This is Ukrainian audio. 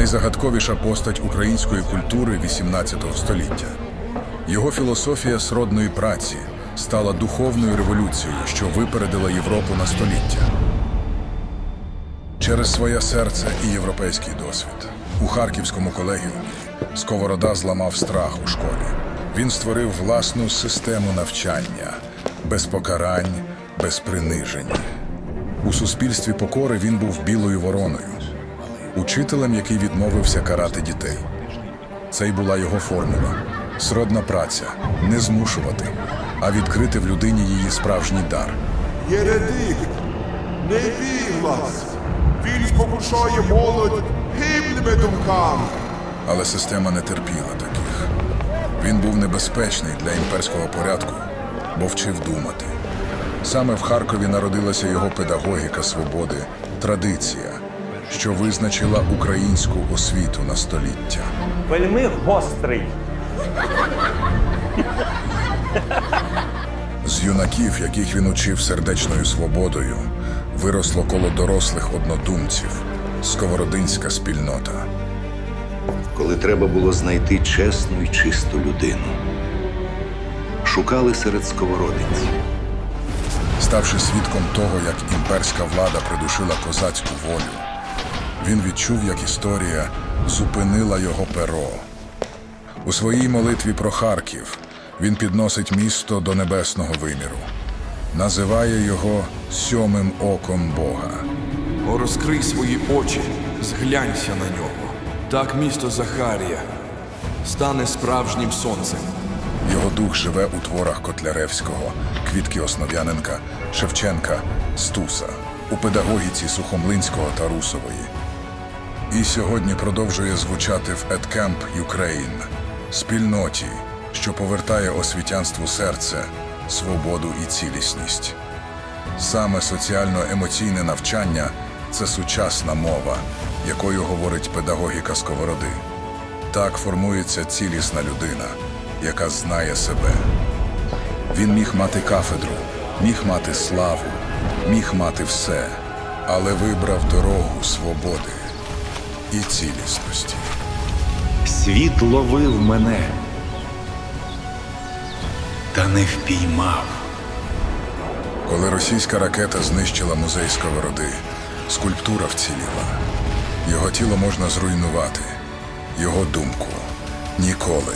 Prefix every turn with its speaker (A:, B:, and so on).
A: найзагадковіша постать української культури XVIII століття. Його філософія сродної праці стала духовною революцією, що випередила Європу на століття. Через своє серце і європейський досвід у харківському колегіумі Сковорода зламав страх у школі. Він створив власну систему навчання без покарань, без принижень. У суспільстві покори він був білою вороною, учителем, який відмовився карати дітей. Це й була його формула: сродна праця, не змушувати, а відкрити в людині її справжній дар.
B: Єредик, невіглас. Він спокушає молодь гибними думками.
A: Але система не терпіла таких. Він був небезпечний для імперського порядку, бо вчив думати. Саме в Харкові народилася його педагогіка свободи, традиція, що визначила українську освіту на століття.
C: Вельми гострий.
A: З юнаків, яких він учив сердечною свободою, виросло коло дорослих однодумців, сковородинська спільнота.
D: коли треба було знайти чесну і чисту людину. Шукали серед сковородинців.
A: Ставши свідком того, як імперська влада придушила козацьку волю, він відчув, як історія зупинила його перо. У своїй молитві про Харків він підносить місто до небесного виміру, називає його сьомим оком Бога.
E: О, розкрий свої очі, зглянься на нього. Так місто Захарія стане справжнім сонцем.
A: Його дух живе у творах Котляревського, Квітки Основ'яненка, Шевченка, Стуса, у педагогіці Сухомлинського та Русової. І сьогодні продовжує звучати в EdCamp Ukraine – спільноті, що повертає освітянству серце, свободу і цілісність. Саме соціально-емоційне навчання це сучасна мова, якою говорить педагогіка сковороди. Так формується цілісна людина, яка знає себе. Він міг мати кафедру, міг мати славу, міг мати все, але вибрав дорогу свободи і цілісності.
D: Світ ловив мене, та не впіймав.
A: Коли російська ракета знищила музей сковороди, скульптура вціліла. Його тіло можна зруйнувати, його думку ніколи.